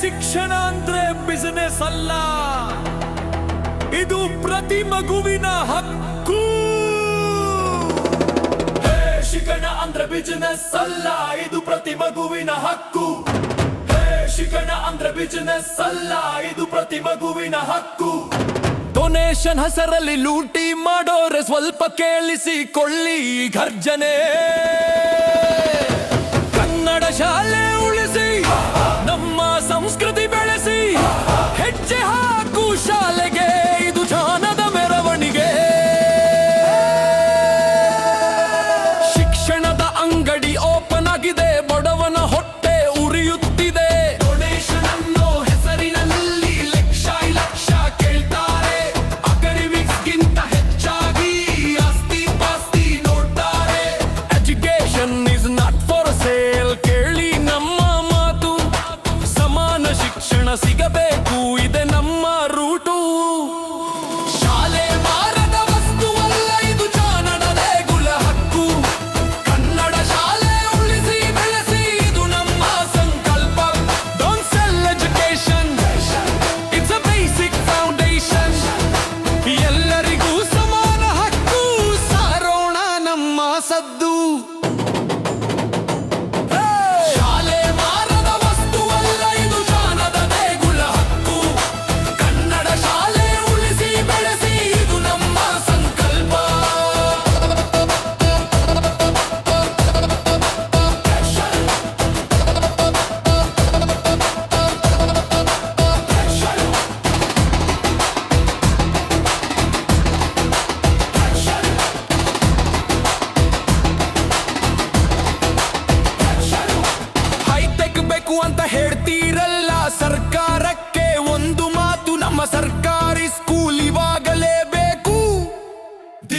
ಶಿಕ್ಷಣ ಅಂದ್ರೆ ಬಿಸಿನೆಸ್ ಅಲ್ಲ. ಇದು ಪ್ರತಿ ಮಗುವಿನ ಹಕ್ಕು. ಶಿಕ್ಷಣ ಅಂದ್ರೆ ಬಿಸಿನೆಸ್ ಅಲ್ಲ. ಇದು ಪ್ರತಿ ಮಗುವಿನ ಹಕ್ಕು. ಶಿಕ್ಷಣ ಅಂದ್ರೆ ಬಿಸಿನೆಸ್ ಅಲ್ಲ. ಇದು ಪ್ರತಿ ಮಗುವಿನ ಹಕ್ಕು. ಡೊನೇಷನ್ ಹೆಸರಲ್ಲಿ ಲೂಟಿ ಮಾಡೋರೆ ಸ್ವಲ್ಪ ಕೇಳಿಸಿಕೊಳ್ಳಿ, ಘರ್ಜನೆ. ಕನ್ನಡ ಶಾಲೆ ಶಿಕ್ಷಣ ಸಿಗಬೇಕು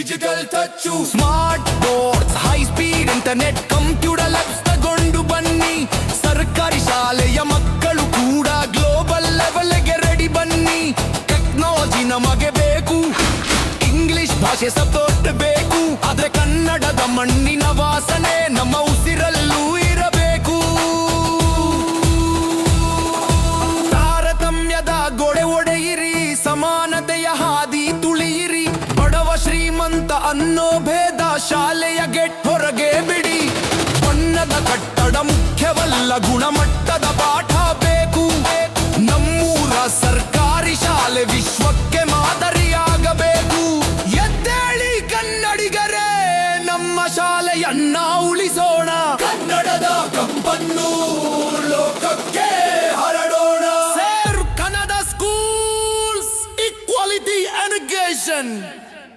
digital touch smart boards high speed internet computer labs ತಗೊಂಡು ಬನ್ನಿ. ಸರ್ಕಾರಿ ಶಾಲೆಯ ಮಕ್ಕಳು ಕೂಡ ಗ್ಲೋಬಲ್ ಲೆವೆಲ್ಗೆ ರೆಡಿ ಬನ್ನಿ. ಟೆಕ್ನಾಲಜಿ ನಮಗೆ ಬೇಕು. ಇಂಗ್ಲಿಷ್ ಭಾಷೆ ಸಪೋರ್ಟ್ ಬೇಕು. ಆದ್ರೆ ಕನ್ನಡದ ಮಣ್ಣಿನ ವಾಸನೆ ನಮ್ಮ ಉಸಿರಲ್ಲೂ ಇರಬೇಕು. ತಾರತಮ್ಯದ ಗೋಡೆ ಒಡೆಯಿರಿ. ಸಮಾನತೆಯ ಅನ್ನೋ ಭೇದ ಶಾಲೆಯ ಗೆಟ್ ಹೊರಗೆ ಬಿಡಿ. ಬಣ್ಣದ ಕಟ್ಟಡ ಮುಖ್ಯವಲ್ಲ ಗುಣಮಟ್ಟದ ಪಾಠ ಬೇಕು. ನಮ್ಮೂರ ಸರ್ಕಾರಿ ಶಾಲೆ ವಿಶ್ವಕ್ಕೆ ಮಾದರಿಯಾಗಬೇಕು. ಎದ್ದೇಳಿ ಕನ್ನಡಿಗರೇ, ನಮ್ಮ ಶಾಲೆಯನ್ನ ಉಳಿಸೋಣ. ಕನ್ನಡದ ಕಂಪನ್ನು ಲೋಕಕ್ಕೆ ಹರಡೋಣ. Share Kannada schools equality education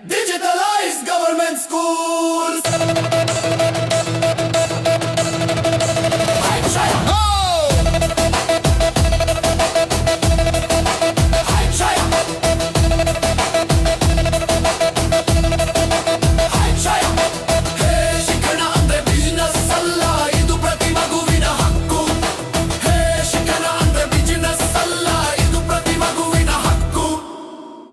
digitalized government.